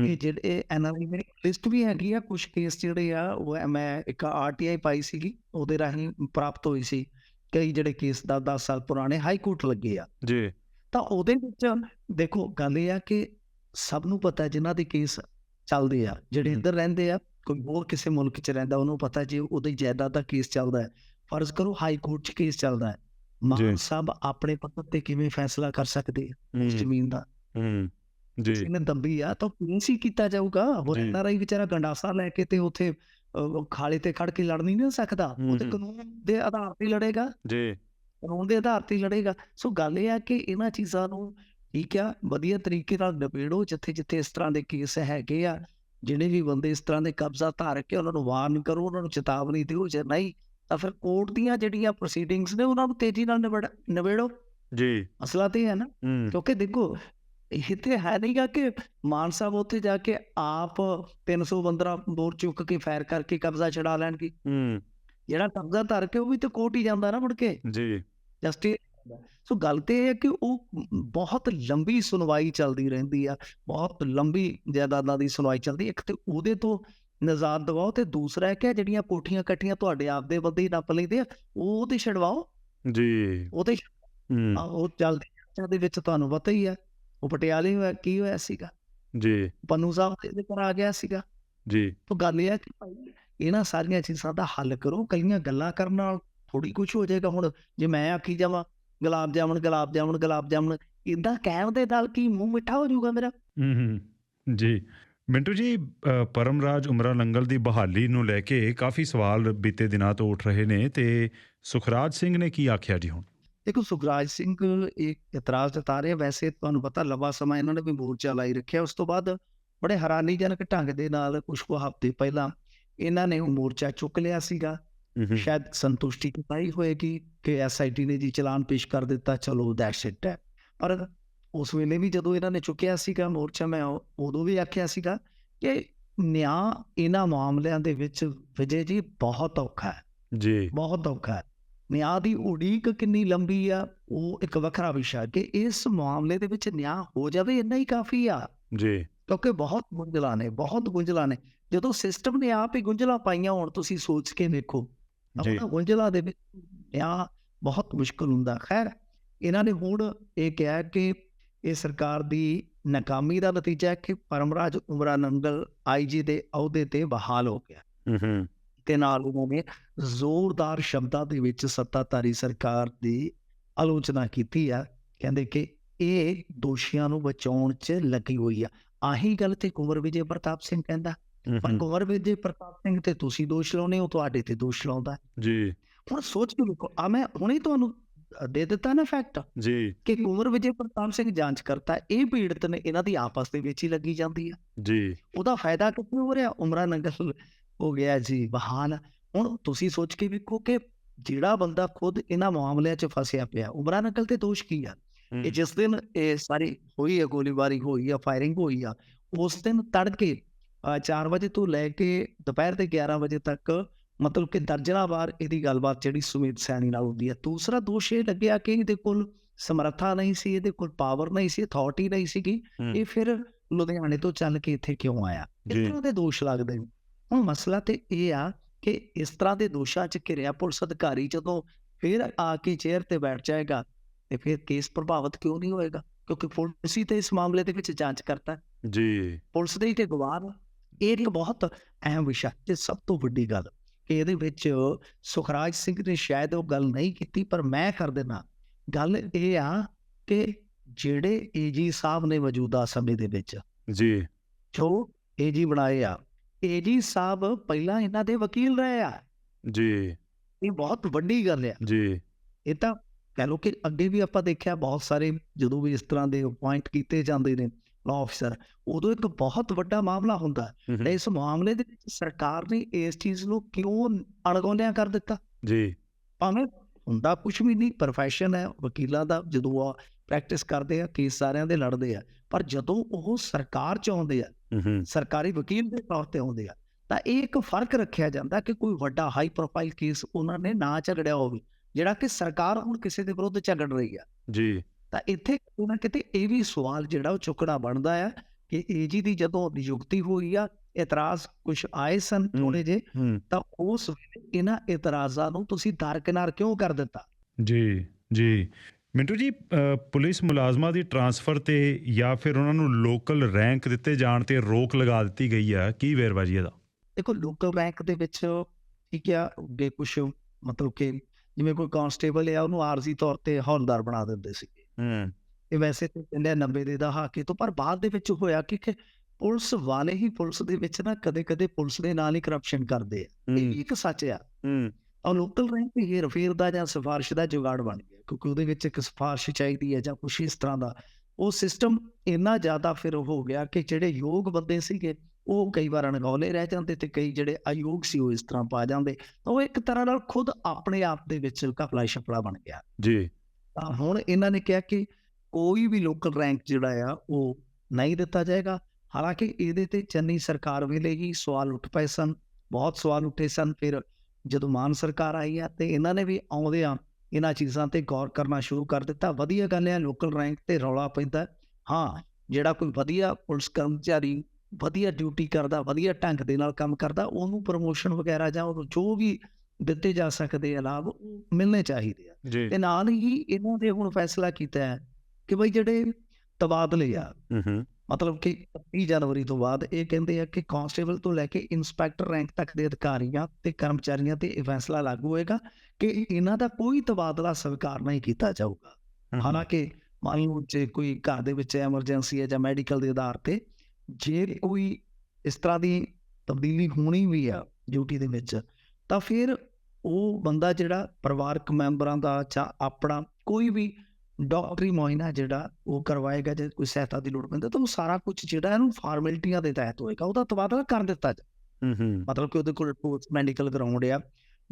ਇਹ ਜਿਹੜੇ ਐਨਆਰਆਈ ਮੇਰੀ ਲਿਸਟ ਵੀ ਹੈਗੀ ਆ ਕੁਝ ਕੇਸ ਜਿਹੜੇ ਆ ਉਹ ਮੈਂ ਇੱਕ ਆਰਟੀਆਈ ਪਾਈ ਸੀਗੀ ਉਹਦੇ ਰਾਹੀਂ ਪ੍ਰਾਪਤ ਹੋਈ ਸੀ। ਕਈ ਜਿਹੜੇ ਕੇਸ 10 10 ਸਾਲ ਪੁਰਾਣੇ ਹਾਈ ਕੋਰਟ ਲੱਗੇ ਆ। ਜੀ। ਤਾਂ ਉਹਦੇ ਵਿੱਚ ਦੇਖੋ ਗੱਲ ਇਹ ਆ ਕਿ ਸਭ ਨੂੰ ਪਤਾ ਜਿਨ੍ਹਾਂ ਦੇ ਕੇਸ ਚੱਲਦੇ ਆ ਜਿਹੜੇ। ਇੱਧਰ ਰਹਿੰਦੇ ਆ ਕੋਈ ਹੋਰ ਕਿਸੇ ਮੁਲਕ 'ਚ ਰਹਿੰਦਾ ਉਹਨੂੰ ਪਤਾ ਜੇ ਉਹਦੀ ਜਾਇਦਾਦ ਦਾ ਕੇਸ ਚੱਲਦਾ ਹੈ। ਫਰਜ਼ ਕਰੋ ਹਾਈ ਕੋਰਟ 'ਚ ਕੇਸ ਚੱਲਦਾ ਹੈ। ਮਾਨ। ਸਾਹਿਬ ਆਪਣੇ ਪੱਤਰ ਤੇ ਕਿਵੇਂ ਫੈਸਲਾ ਕਰ ਸਕਦੇ ਆ ਜ਼ਮੀਨ ਦਾ। ਹੂੰ ਜੀ। ਇਹਨੇ ਦੰਬੀ ਆ ਤਾਂ ਕੇਸ ਹੀ ਕੀਤਾ ਜਾਊਗਾ। ਹੋਰ। ਐਨਆਰਆਈ ਵਿਚਾਰਾ ਗੰਡਾਸਾ ਲੈ ਕੇ ਤੇ ਉੱਥੇ ਖਾਲੇ ਤੇ ਖੜ ਕੇ ਲੜ ਨਹੀਂ ਨਾ ਸਕਦਾ ਉਹ ਤੇ। ਕਾਨੂੰਨ ਦੇ ਆਧਾਰ ਤੇ ਲੜੇਗਾ। ਜੀ। ਕਾਨੂੰਨ ਦੇ ਆਧਾਰ ਤੇ ਲੜੇਗਾ। ਸੋ ਗੱਲ ਇਹ ਆ ਕਿ ਇਹਨਾਂ ਚੀਜ਼ਾਂ ਨੂੰ ਠੀਕ ਆ ਵਧੀਆ ਤਰੀਕੇ ਨਾਲ ਨਿਬੇੜੋ ਜਿੱਥੇ ਜਿੱਥੇ ਇਸ ਤਰ੍ਹਾਂ ਦੇ ਕੇਸ ਹੈਗੇ ਆ ਜਿਹੜੇ ਵੀ ਬੰਦੇ ਇਸ ਤਰ੍ਹਾਂ ਦੇ ਕਬਜ਼ਾ ਧਾਰਕ ਕੇ ਉਹਨਾਂ ਨੂੰ ਵਾਰਨ ਕਰੋ ਉਹਨਾਂ ਨੂੰ ਚੇਤਾਵਨੀ ਦਿਓ ਜੇ ਨਹੀਂ ਤਾਂ ਫਿਰ ਕੋਰਟ ਦੀਆਂ ਜਿਹੜੀਆਂ ਪ੍ਰੋਸੀਡਿੰਗਸ ਨੇ ਉਹਨਾਂ ਨੂੰ ਤੇਜ਼ੀ ਨਾਲ ਨਿਬੜ ਜੀ। ਮਸਲਾ ਤੇ ਹੈ ਨਾ ਕਿਉਂਕਿ ਦੇਖੋ ਇਹ ਤੇ ਹੈ ਨਹੀਂਗਾ ਕਿ ਮਾਨ ਸਾਹਿਬ ਉੱਥੇ ਜਾ ਕੇ ਆਪ 315 ਬੋਰ ਚੁੱਕ ਕੇ ਫਾਇਰ ਕਰਕੇ ਕਬਜ਼ਾ ਛਡਾ ਲੈਣਗੇ ਹੂੰ। ਜਿਹੜਾ ਕਬਜ਼ਾ ਧਾਰਕ ਕੇ ਉਹ ਵੀ ਤੇ ਕੋਰਟ ਹੀ ਜਾਂਦਾ ਨਾ ਮੁੜ ਕੇ। ਜੀ। ਜਸਟਿਸ ਸੋ ਗੱਲ ਤੇ ਇਹ ਹੈ ਕਿ ਉਹ ਬਹੁਤ ਲੰਬੀ ਸੁਣਵਾਈ ਚੱਲਦੀ ਰਹਿੰਦੀ ਆ। ਬਹੁਤ ਲੰਬੀ ਜਾਇਦਾਦਾਂ ਦੀ ਸੁਣਵਾਈ ਚੱਲਦੀ ਇੱਕ ਤੇ ਉਹਦੇ ਤੋਂ ਨਜ਼ਾਰ ਦਿਵਾਓ ਤੇ ਦੂਸਰਾ ਹੈ ਕਿ ਜਿਹੜੀਆਂ ਕੋਠੀਆਂ ਕੱਟੀਆਂ ਤੁਹਾਡੇ ਆਪ ਦੇ ਬੰਦੇ ਨੱਪ ਲੈਂਦੇ ਆ ਉਹ ਤੇ ਛਡਵਾਓ। ਜੀ। ਉਹ ਤੇ ਹੂੰ। ਉਹ ਚੱਲਦੇ ਚੱਲਦੇ ਦੇ ਵਿੱਚ ਤੁਹਾਨੂੰ ਪਤਾ ਹੀ ਆ। ਉਹ ਪਟਿਆਲੇ ਹੋਇਆ ਕੀ ਹੋਇਆ ਸੀਗਾ? ਜੀ। ਪੰਨੂ ਸਾਹਿਬ ਦੇ ਘਰ ਆ ਗਿਆ ਸੀਗਾ। ਜੀ। ਤਾਂ ਗੱਲ ਇਹ ਹੈ ਕਿ ਭਾਈ ਇਹਨਾਂ ਸਾਰੀਆਂ ਚੀਜ਼ਾਂ ਦਾ ਹੱਲ ਕਰੋ ਕਈਆਂ ਗੱਲਾਂ ਕਰਨ ਨਾਲ ਥੋੜੀ ਕੁਝ ਹੋ ਜਾਏਗਾ। ਹੁਣ ਜੇ ਮੈਂ ਆਖੀ ਜਾਵਾਂ ਗੁਲਾਬ ਜਾਮਣ ਗੁਲਾਬ ਜਾਮਣ ਗੁਲਾਬ ਜਾਮਣ ਇਦਾਂ ਕਹਿਣ ਦੇ ਨਾਲ ਕੀ ਮੂੰਹ ਮਿੱਠਾ ਹੋ ਜਾਊਗਾ ਮੇਰਾ? ਹੂੰ ਹੂੰ। ਜੀ। ਮਿੰਟੂ ਜੀ ਪਰਮਰਾਜ ਉਮਰਾ ਨੰਗਲ ਦੀ ਬਹਾਲੀ ਨੂੰ ਲੈ ਕੇ ਕਾਫੀ ਸਵਾਲ ਬੀਤੇ ਦਿਨਾਂ ਤੋਂ ਉੱਠ ਰਹੇ ਨੇ ਤੇ ਸੁਖਰਾਜ ਸਿੰਘ ਨੇ ਕੀ ਆਖਿਆ ਜੀ ਹੁਣ? ਦੇਖੋ ਸੁਖਰਾਜ ਸਿੰਘ ਇੱਕ ਇਤਰਾਜ਼ ਜਤਾ ਰਹੇ। ਵੈਸੇ ਤੁਹਾਨੂੰ ਪਤਾ ਲੰਬਾ ਸਮਾਂ ਇਹਨਾਂ ਨੇ ਵੀ ਮੋਰਚਾ ਲਾਈ ਰੱਖਿਆ। ਉਸ ਤੋਂ ਬਾਅਦ ਬੜੇ ਹੈਰਾਨੀਜਨਕ ਢੰਗ ਦੇ ਨਾਲ ਕੁਝ ਕੁ ਹਫ਼ਤੇ ਪਹਿਲਾਂ ਇਹਨਾਂ ਨੇ ਉਹ ਮੋਰਚਾ ਚੁੱਕ ਲਿਆ ਸੀਗਾ। ਸ਼ਾਇਦ ਸੰਤੁਸ਼ਟੀ ਜਤਾਈ ਹੋਏਗੀ ਕਿ ਐਸਆਈਟੀ ਨੇ ਜੀ ਚਲਾਨ ਪੇਸ਼ ਕਰ ਦਿੱਤਾ ਚਲੋ ਦੈਟਸ ਇਟ ਹੈ। ਪਰ ਉਸ ਵੇਲੇ ਵੀ ਜਦੋਂ ਇਹਨਾਂ ਨੇ ਚੁੱਕਿਆ ਸੀਗਾ ਮੋਰਚਾ ਮੈਂ ਉਦੋਂ ਵੀ ਆਖਿਆ ਸੀਗਾ ਕਿ ਨਿਆਂ ਇਹਨਾਂ ਮਾਮਲਿਆਂ ਦੇ ਵਿੱਚ ਵਿਜੇ ਜੀ ਬਹੁਤ ਔਖਾ ਹੈ। ਜੀ। ਬਹੁਤ ਔਖਾ ਹੈ। ਨਿਆਂ ਦੀ ਉਡੀਕ ਕਿੰਨੀ ਲੰਬੀ ਆ ਉਹ ਇੱਕ ਵੱਖਰਾ ਵਿਸ਼ਾ ਕਿ ਇਸ ਮਾਮਲੇ ਦੇ ਵਿੱਚ ਨਿਆਂ ਹੋ ਜਾਵੇ ਇੰਨਾ ਹੀ ਕਾਫੀ ਆ। ਜੀ। ਕਿਉਂਕਿ ਬਹੁਤ ਗੁੰਝਲਾਂ ਨੇ ਬਹੁਤ ਗੁੰਝਲਾਂ ਨੇ। ਜਦੋਂ ਸਿਸਟਮ ਨੇ ਆਪ ਹੀ ਗੁੰਝਲਾਂ ਪਾਈਆਂ ਹੁਣ ਤੁਸੀਂ ਸੋਚ ਕੇ ਜੀ। ਆਪਣਾ ਗੁੰਝਲਾਂ ਦੇ ਵਿੱਚ ਨਿਆਂ ਬਹੁਤ ਮੁਸ਼ਕਲ ਹੁੰਦਾ। ਖੈਰ ਇਹਨਾਂ ਨੇ ਹੁਣ ਇਹ ਕਿਹਾ ਕਿ ਇਹ ਸਰਕਾਰ ਦੀ ਨਾਕਾਮੀ ਦਾ ਨਤੀਜਾ ਹੈ ਕਿ ਪਰਮਰਾਜ ਉਮਰਾ ਨੰਗਲ ਆਈਜੀ ਦੇ ਅਹੁਦੇ ਤੇ ਬਹਾਲ ਹੋ ਗਿਆ। ਹੂੰ ਹੂੰ। ਤੇ ਨਾਲ ਉਹਨਾਂ ਨੇ ਜ਼ੋਰਦਾਰ ਸ਼ਬਦਾਂ ਦੇ ਵਿੱਚ ਸੱਤਾਧਾਰੀ ਸਰਕਾਰ ਦੀ ਆਲੋਚਨਾ ਕੀਤੀ ਆ ਕਹਿੰਦੇ ਕਿ ਇਹ ਦੋਸ਼ੀਆਂ ਨੂੰ ਬਚਾਉਣ 'ਚ ਲੱਗੀ ਹੋਈ ਆ। ਆਹੀ ਗੱਲ ਤੇ ਕੁੰਵਰ ਵਿਜੇ ਪ੍ਰਤਾਪ ਸਿੰਘ ਕਹਿੰਦਾ। ਪਰ ਕੁੰਵਰ ਵਿਜੇ ਪ੍ਰਤਾਪ ਸਿੰਘ ਤੇ ਤੁਸੀਂ ਦੋਸ਼ ਲਾਉਨੇ ਹੋ ਤੁਹਾਡੇ ਤੇ ਦੋਸ਼ ਲਾਉਂਦਾ। ਜੀ। ਹੁਣ ਸੋਚ ਕੇ ਵੇਖੋ ਆ ਮੈਂ ਹੁਣੇ ਤੁਹਾਨੂੰ ਦੇ ਦਿੱਤਾ ਨਾ ਫੈਕਟ ਜੀ। ਕਿ ਕੁੰਵਰ ਵਿਜੇ ਪ੍ਰਤਾਪ ਸਿੰਘ ਜਾਂਚ ਕਰਤਾ ਇਹ ਪੀੜਤ ਨੇ ਇਹਨਾਂ ਦੀ ਆਪਸ ਦੇ ਵਿੱਚ ਹੀ ਲੱਗੀ ਜਾਂਦੀ ਆ। ਜੀ। ਉਹਦਾ ਫਾਇਦਾ ਕਿੱਥੇ ਹੋ ਰਿਹਾ? ਉਮਰਾ ਨੰਗਲ ਹੋ ਗਿਆ ਜੀ ਬਹਾਲ ਹੁਣ ਤੁਸੀਂ ਸੋਚ ਕੇ ਵੇਖੋ ਕਿ ਜਿਹੜਾ ਬੰਦਾ ਖੁਦ ਇਹਨਾਂ ਮਾਮਲਿਆਂ 'ਚ ਫਸਿਆ ਪਿਆ ਉਮਰਾ ਨੰਗਲ ਤੇ ਦੋਸ਼ ਕੀ ਆ? ਇਹ ਜਿਸ ਦਿਨ ਇਹ ਸਾਰੀ ਹੋਈ ਹੈ ਗੋਲੀਬਾਰੀ ਹੋਈ ਆ ਫਾਇਰਿੰਗ ਹੋਈ ਆ ਉਸ ਦਿਨ ਤੜਕੇ 4 ਵਜੇ ਤੋਂ ਲੈ ਕੇ ਦੁਪਹਿਰ ਦੇ 11 ਵਜੇ ਤੱਕ ਮਤਲਬ ਕਿ ਦਰਜਨਾ ਵਾਰ ਇਹਦੀ ਗੱਲਬਾਤ ਜਿਹੜੀ ਸੁਮੇਧ ਸੈਣੀ ਨਾਲ ਹੁੰਦੀ ਹੈ ਦੂਸਰਾ ਦੋਸ਼ ਇਹ ਲੱਗਿਆ ਕਿ ਇਹਦੇ ਕੋਲ ਸਮਰੱਥਾ ਨਹੀਂ ਸੀ ਇਹਦੇ ਕੋਲ ਪਾਵਰ ਨਹੀਂ ਸੀ ਅਥਾਰਟੀ ਨਹੀਂ ਸੀਗੀ। ਇਹ ਫਿਰ ਲੁਧਿਆਣੇ ਤੋਂ ਚੱਲ ਕੇ ਇੱਥੇ ਕਿਉਂ ਆਇਆ। ਤਰ੍ਹਾਂ ਦੇ ਦੋਸ਼ ਲੱਗਦੇ ਨੇ? ਹੁਣ ਮਸਲਾ ਤੇ ਇਹ ਆ ਕਿ ਇਸ ਤਰ੍ਹਾਂ ਦੇ ਦੋਸ਼ਾਂ 'ਚ ਘਿਰਿਆ ਪੁਲਿਸ ਅਧਿਕਾਰੀ ਜਦੋਂ ਫਿਰ ਆ ਕੇ ਚੇਅਰ ਤੇ ਬੈਠ ਜਾਏਗਾ ਤੇ ਫਿਰ ਕੇਸ ਪ੍ਰਭਾਵਿਤ ਕਿਉਂ ਨਹੀਂ ਹੋਏਗਾ ਕਿਉਂਕਿ ਪੁਲਿਸ ਹੀ ਤੇ ਇਸ ਮਾਮਲੇ ਦੇ ਵਿੱਚ ਜਾਂਚ ਕਰਤਾ। ਜੀ ਪੁਲਿਸ ਦੇ ਹੀ ਤੇ ਗਵਾਹ। ਇਹ ਇੱਕ ਬਹੁਤ ਅਹਿਮ ਵਿਸ਼ਾ ਤੇ ਸਭ ਤੋਂ ਵੱਡੀ ਗੱਲ ਕਿ ਇਹਦੇ ਵਿੱਚ ਸੁਖਰਾਜ ਸਿੰਘ ਨੇ ਸ਼ਾਇਦ ਉਹ ਗੱਲ ਨਹੀਂ ਕੀਤੀ ਪਰ ਮੈਂ ਕਰ ਦੇਣਾ ਗੱਲ ਇਹ ਆ ਕਿ ਜਿਹੜੇ ਏਜੀ ਸਾਹਿਬ ਨੇ ਮੌਜੂਦਾ ਸਮੇਂ ਦੇ ਵਿੱਚ ਜੀ ਜੋ ਏਜੀ ਬਣਾਏ ਆ ਏਜੀ ਸਾਹਿਬ ਪਹਿਲਾਂ ਇਹਨਾਂ ਦੇ ਵਕੀਲ ਰਹੇ ਆ ਜੀ ਇਹ ਬਹੁਤ ਵੱਡੀ ਗੱਲ ਆ ਜੀ ਇਹ ਤਾਂ ਕਹ ਲਓ ਕਿ ਅੱਗੇ ਵੀ ਆਪਾਂ ਦੇਖਿਆ ਬਹੁਤ ਸਾਰੇ ਜਦੋਂ ਵੀ ਇਸ ਤਰ੍ਹਾਂ ਦੇ ਪੁਆਇੰਟ ਕੀਤੇ ਜਾਂਦੇ ਨੇ ਲਾਅ ਆਫੀਸਰ ਉਦੋਂ ਇੱਕ ਬਹੁਤ ਵੱਡਾ ਮਾਮਲਾ ਹੁੰਦਾ ਹੈ। ਇਸ ਮਾਮਲੇ ਦੇ ਵਿੱਚ ਸਰਕਾਰ ਨੇ ਇਸ ਚੀਜ਼ ਨੂੰ ਕਿਉਂ ਅਣਗੌਲਿਆਂ ਕਰ ਦਿੱਤਾ ਜੀ ਭਾਵੇਂ ਹੁੰਦਾ ਕੁਝ ਵੀ ਨਹੀਂ ਪ੍ਰੋਫੈਸ਼ਨ ਹੈ ਵਕੀਲਾਂ ਦਾ ਜਦੋਂ ਆ ਪ੍ਰੈਕਟਿਸ ਕਰਦੇ ਆ ਕੇਸ ਸਾਰਿਆਂ ਦੇ ਲੜਦੇ ਆ ਪਰ ਜਦੋਂ ਉਹ ਸਰਕਾਰ ਚ ਆਉਂਦੇ ਆ ਹੂੰ ਸਰਕਾਰੀ ਵਕੀਲ ਦੇ ਤੌਰ ਤੇ ਆਉਂਦੇ ਆ ਤਾਂ ਇਹ ਇੱਕ ਫ਼ਰਕ ਰੱਖਿਆ ਜਾਂਦਾ ਕਿ ਕੋਈ ਵੱਡਾ ਹਾਈ ਪ੍ਰੋਫਾਈਲ ਕੇਸ ਉਹਨਾਂ ਨੇ ਨਾ ਝਗੜਿਆ ਹੋਵੇ ਜਿਹੜਾ ਕਿ ਸਰਕਾਰ ਹੁਣ ਕਿਸੇ ਦੇ ਵਿਰੁੱਧ ਝਗੜ ਰਹੀ ਆ। ਜੀ। ਤਾਂ ਇੱਥੇ ਕਿਤੇ ਨਾ ਕਿਤੇ ਇਹ ਵੀ ਸਵਾਲ ਜਿਹੜਾ ਉਹ ਚੁੱਕਣਾ ਬਣਦਾ ਆ ਕਿ ਏਜੀ ਦੀ ਜਦੋਂ ਨਿਯੁਕਤੀ ਹੋਈ ਆ ਇਤਰਾਜ਼ ਕੁਝ ਆਏ ਸਨ ਥੋੜੇ ਜੇ ਤਾਂ ਉਸ ਵੇਲੇ ਇਹਨਾਂ ਇਤਰਾਜ਼ਾਂ ਨੂੰ ਤੁਸੀਂ ਦਰਕਿਨਾਰ ਕਿਉਂ ਕਰ ਦਿੱਤਾ? ਜੀ ਜੀ। ਮਿੰਟੂ ਜੀ ਪੁਲਿਸ ਮੁਲਾਜ਼ਮਾਂ ਦੀ ਟਰਾਂਸਫਰ ਤੇ ਜਾਂ ਫਿਰ ਉਹਨਾਂ ਨੂੰ ਲੋਕਲ ਰੈਂਕ ਦਿੱਤੇ ਜਾਣ ਤੇ ਰੋਕ ਲਗਾ ਦਿੱਤੀ ਗਈ ਆ ਕੀ ਵੇਰਵਾ ਜੀ ਇਹਦਾ? ਦੇਖੋ ਲੋਕਲ ਰੈਂਕ ਦੇ ਵਿੱਚ ਠੀਕ ਆ ਅੱਗੇ ਕੁਝ ਮਤਲਬ ਕਿ ਜਿਵੇਂ ਕੋਈ ਕਾਂਸਟੇਬਲ ਆ ਉਹਨੂੰ ਆਰਜ਼ੀ ਤੌਰ ਤੇ ਹੌਲਦਾਰ ਬਣਾ ਦਿੰਦੇ ਸੀ ਹੂੰ। ਇਹ ਵੈਸੇ ਤੇ ਕਹਿੰਦੇ ਆ 90 ਦੇ ਦਹਾਕੇ ਤੋਂ ਪਰ ਬਾਅਦ ਦੇ ਵਿੱਚ ਹੋਇਆ ਕਿ ਕਿ ਪੁਲਿਸ ਵਾਲੇ ਹੀ ਪੁਲਿਸ ਦੇ ਵਿੱਚ ਨਾ ਕਦੇ-ਕਦੇ ਪੁਲਿਸ ਦੇ ਨਾਲ ਹੀ ਕਰਪਸ਼ਨ ਕਰਦੇ ਆ। ਇਹ ਵੀ ਇੱਕ ਸੱਚ ਆ। ਹੂੰ। ਔਰ ਲੋਕਲ ਰੈਂਕ ਹੇਰ ਫੇਰ ਦਾ ਜਾਂ ਸਿਫਾਰਿਸ਼ ਦਾ ਜੁਗਾੜ ਬਣ ਗਿਆ। ਕਿਉਂਕਿ ਉਹਦੇ ਵਿੱਚ ਇੱਕ ਸਿਫਾਰਿਸ਼ ਚਾਹੀਦੀ ਹੈ ਜਾਂ ਕੁਛ ਇਸ ਤਰ੍ਹਾਂ ਦਾ। ਉਹ ਸਿਸਟਮ ਇੰਨਾ ਜ਼ਿਆਦਾ ਫਿਰ ਹੋ ਗਿਆ ਕਿ ਜਿਹੜੇ ਯੋਗ ਬੰਦੇ ਸੀਗੇ ਉਹ ਕਈ ਵਾਰ ਅਣਗੌਲੇ ਰਹਿ ਜਾਂਦੇ ਤੇ ਕਈ ਜਿਹੜੇ ਅਯੋਗ ਸੀ ਉਹ ਇਸ ਤਰ੍ਹਾਂ ਪਾ ਜਾਂਦੇ। ਤਾਂ ਉਹ ਇੱਕ ਤਰ੍ਹਾਂ ਨਾਲ ਖੁਦ ਆਪਣੇ ਆਪ ਦੇ ਵਿੱਚ ਘਪਲਾ ਛਪਲਾ ਬਣ ਗਿਆ। ਜੀ। ਤਾਂ ਹੁਣ ਇਹਨਾਂ ਨੇ ਕਿਹਾ ਕਿ ਕੋਈ ਵੀ ਲੋਕਲ ਰੈਂਕ ਜਿਹੜਾ ਆ ਉਹ ਨਹੀਂ ਦਿੱਤਾ ਜਾਏਗਾ। ਹਾਲਾਂਕਿ ਇਹਦੇ ਤੇ ਚੰਨੀ ਸਰਕਾਰ ਵੇਲੇ ਹੀ ਸਵਾਲ ਉੱਠ ਪਏ ਸਨ ਬਹੁਤ ਸਵਾਲ ਉੱਠੇ ਸਨ। ਫਿਰ ਜਦੋਂ ਮਾਨ ਸਰਕਾਰ ਆਈ ਆ ਤੇ ਇਹਨਾਂ ਨੇ ਵੀ ਆਉਂਦਿਆਂ ਇਹਨਾਂ ਚੀਜ਼ਾਂ ਤੇ ਗੌਰ ਕਰਨਾ ਸ਼ੁਰੂ ਕਰ ਦਿੱਤਾ। ਵਧੀਆ ਗੱਲ ਹੈ ਲੋਕਲ ਰੈਂਕ ਤੇ ਰੌਲਾ ਪੈਂਦਾ। ਹਾਂ ਜਿਹੜਾ ਕੋਈ ਵਧੀਆ ਪੁਲਿਸ ਕਰਮਚਾਰੀ ਵਧੀਆ ਡਿਊਟੀ ਕਰਦਾ ਵਧੀਆ ਢੰਗ ਦੇ ਨਾਲ ਕੰਮ ਕਰਦਾ ਉਹਨੂੰ ਪ੍ਰਮੋਸ਼ਨ ਵਗੈਰਾ ਜਾਂ ਉਹਨੂੰ ਜੋ ਵੀ ਦਿੱਤੇ ਜਾ ਸਕਦੇ ਆ ਲਾਭ ਉਹ ਮਿਲਣੇ ਚਾਹੀਦੇ ਆ। ਤੇ ਨਾਲ ਹੀ ਇਹਨਾਂ ਦੇ ਹੁਣ ਫੈਸਲਾ ਕੀਤਾ ਹੈ ਕਿ ਬਈ ਜਿਹੜੇ ਤਬਾਦਲੇ ਆ ਹੂੰ ਹੂੰ। ਮਤਲਬ ਕਿ 30 ਜਨਵਰੀ ਤੋਂ ਬਾਅਦ ਇਹ ਕਹਿੰਦੇ ਆ ਕਿ ਕਾਂਸਟੇਬਲ ਤੋਂ ਲੈ ਕੇ ਇੰਸਪੈਕਟਰ ਰੈਂਕ ਤੱਕ ਦੇ ਅਧਿਕਾਰੀਆਂ ਤੇ ਕਰਮਚਾਰੀਆਂ ਤੇ ਇਹ ਫੈਸਲਾ ਲਾਗੂ ਹੋਏਗਾ ਕਿ ਇਹਨਾਂ ਦਾ ਕੋਈ ਤਬਾਦਲਾ ਸਵੀਕਾਰ ਨਹੀਂ ਕੀਤਾ ਜਾਊਗਾ। ਹਾਲਾਂਕਿ ਮੰਨ ਲਓ ਜੇ ਕੋਈ ਘਰ ਦੇ ਵਿੱਚ ਐਮਰਜੈਂਸੀ ਹੈ ਜਾਂ ਮੈਡੀਕਲ ਦੇ ਆਧਾਰ ਤੇ ਜੇ ਕੋਈ ਇਸ ਤਰ੍ਹਾਂ ਦੀ ਤਬਦੀਲੀ ਹੋਣੀ ਵੀ ਆ ਡਿਊਟੀ ਦੇ ਵਿੱਚ ਤਾਂ ਫਿਰ ਉਹ ਬੰਦਾ ਜਿਹੜਾ ਪਰਿਵਾਰਕ ਮੈਂਬਰਾਂ ਦਾ ਜਾਂ ਆਪਣਾ ਕੋਈ ਵੀ ਡਾਕਟਰੀ ਮੁਆਇਨਾ ਜਿਹੜਾ ਉਹ ਕਰਵਾਏਗਾ ਜੇ ਕੋਈ ਸਹਾਇਤਾ ਦੀ ਲੋੜ ਪੈਂਦੀ ਤਾਂ ਉਹ ਸਾਰਾ ਕੁਝ ਜਿਹੜਾ ਇਹਨੂੰ ਫਾਰਮੈਲਿਟੀਆਂ ਦੇ ਤਹਿਤ ਹੋਏਗਾ ਉਹਦਾ ਤਬਾਦਲਾ ਕਰ ਦਿੱਤਾ ਜਾ ਹੂੰ ਹੂੰ। ਮਤਲਬ ਕਿ ਉਹਦੇ ਕੋਲ ਮੈਡੀਕਲ ਗਰਾਊਂਡ ਆ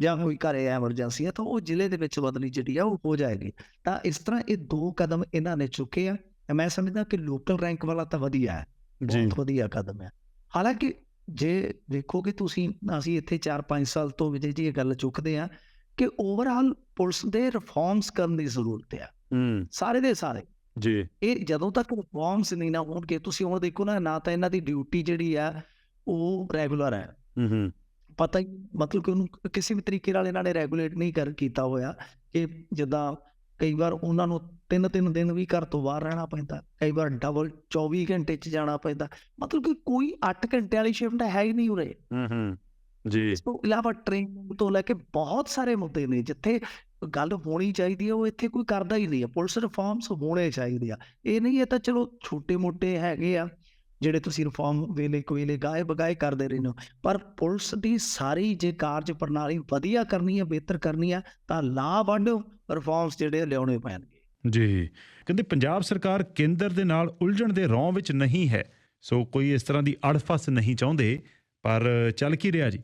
ਜਾਂ ਕੋਈ ਘਰੇ ਐਮਰਜੈਂਸੀ ਆ ਤਾਂ ਉਹ ਜ਼ਿਲ੍ਹੇ ਦੇ ਵਿੱਚ ਬਦਲੀ ਜਿਹੜੀ ਆ ਉਹ ਹੋ ਜਾਏਗੀ। ਤਾਂ ਇਸ ਤਰ੍ਹਾਂ ਇਹ ਦੋ ਕਦਮ ਇਹਨਾਂ ਨੇ ਚੁੱਕੇ ਆ। ਮੈਂ ਸਮਝਦਾ ਕਿ ਲੋਕਲ ਰੈਂਕ ਵਾਲਾ ਤਾਂ ਵਧੀਆ ਹੈ ਬਹੁਤ ਵਧੀਆ ਕਦਮ ਹੈ ਹਾਲਾਂਕਿ ਜੇ ਦੇਖੋਗੇ ਤੁਸੀਂ ਅਸੀਂ ਇੱਥੇ 4-5 ਸਾਲ ਤੋਂ ਵਿਜੇ ਜੀ ਇਹ ਗੱਲ ਚੁੱਕਦੇ ਆ ਕਿ ਓਵਰਆਲ ਪੁਲਿਸ ਦੇ ਰਿਫਾਰਮਸ ਕਰਨ ਦੀ ਜ਼ਰੂਰਤ ਆ। ਹੂੰ। ਸਾਰੇ ਦੇ ਸਾਰੇ। ਜੀ। ਇਹ ਜਦੋਂ ਤੱਕ ਰਿਫਾਰਮਸ ਨਹੀਂ ਨਾ ਹੋਣਗੇ ਤੁਸੀਂ ਹੁਣ ਦੇਖੋ ਨਾ ਨਾ ਤਾਂ ਇਹਨਾਂ ਦੀ ਡਿਊਟੀ ਜਿਹੜੀ ਆ ਉਹ ਰੈਗੂਲਰ ਹੈ। ਹੂੰ ਹੂੰ। ਪਤਾ ਹੀ ਮਤਲਬ ਕਿ ਉਹਨੂੰ ਕਿਸੇ ਵੀ ਤਰੀਕੇ ਨਾਲ ਇਹਨਾਂ ਨੇ ਰੈਗੂਲੇਟ ਨਹੀਂ ਕਰ ਕੀਤਾ ਹੋਇਆ ਕਿ ਜਿੱਦਾਂ ਕਈ ਵਾਰ ਉਹਨਾਂ ਨੂੰ ਤਿੰਨ ਤਿੰਨ ਦਿਨ ਵੀ ਘਰ ਤੋਂ ਬਾਹਰ ਰਹਿਣਾ ਪੈਂਦਾ ਕਈ ਵਾਰ ਡਬਲ 24 ਘੰਟੇ ਚ ਜਾਣਾ ਪੈਂਦਾ। ਮਤਲਬ ਕਿ ਕੋਈ 8 ਘੰਟੇ ਵਾਲੀ ਸ਼ਿਫਟ ਹੈ ਹੀ ਨਹੀਂ ਉਰੇ। ਹੂੰ ਹੂੰ। ਜੀ। ਇਸ ਤੋਂ ਇਲਾਵਾ ਟ੍ਰੇਨਿੰਗ ਤੋਂ ਲੈ ਕੇ ਬਹੁਤ ਸਾਰੇ ਮੁੱਦੇ ਨੇ ਜਿੱਥੇ ਗੱਲ ਹੋਣੀ ਚਾਹੀਦੀ ਹੈ, ਉਹ ਇੱਥੇ ਕੋਈ ਕਰਦਾ ਹੀ ਨਹੀਂ ਹੈ। ਪੁਲਿਸ ਰਿਫਾਰਮਸ ਹੋਣੇ ਚਾਹੀਦੇ ਆ। ਇਹ ਨਹੀਂ ਇਹ ਤਾਂ ਚਲੋ ਛੋਟੇ ਮੋਟੇ ਹੈਗੇ ਆ, ਜਿਹੜੇ ਤੁਸੀਂ ਰਿਫਾਰਮ ਵੇਲੇ ਕੋਲੇ ਗਾਏ ਬਗਾਏ ਕਰਦੇ ਰਹਿੰਦੇ ਹੋ। ਪਰ ਪੁਲਿਸ ਦੀ ਸਾਰੀ ਜੇ ਕਾਰਜ ਪ੍ਰਣਾਲੀ ਵਧੀਆ ਕਰਨੀ ਹੈ, ਬਿਹਤਰ ਕਰਨੀ ਹੈ, ਤਾਂ ਲਾ ਵੱਡ ਰਿਫਾਰਮਸ ਜਿਹੜੇ ਲਿਆਉਣੇ ਪੈਣਗੇ। ਜੀ। ਕਹਿੰਦੇ ਪੰਜਾਬ ਸਰਕਾਰ ਕੇਂਦਰ ਦੇ ਨਾਲ ਉਲਝਣ ਦੇ ਰੌਂ ਵਿੱਚ ਨਹੀਂ ਹੈ। ਸੋ ਕੋਈ ਇਸ ਤਰ੍ਹਾਂ ਦੀ ਅੜਫਸ ਨਹੀਂ ਚਾਹੁੰਦੇ, ਪਰ ਚੱਲ ਕੀ ਰਿਹਾ ਜੀ?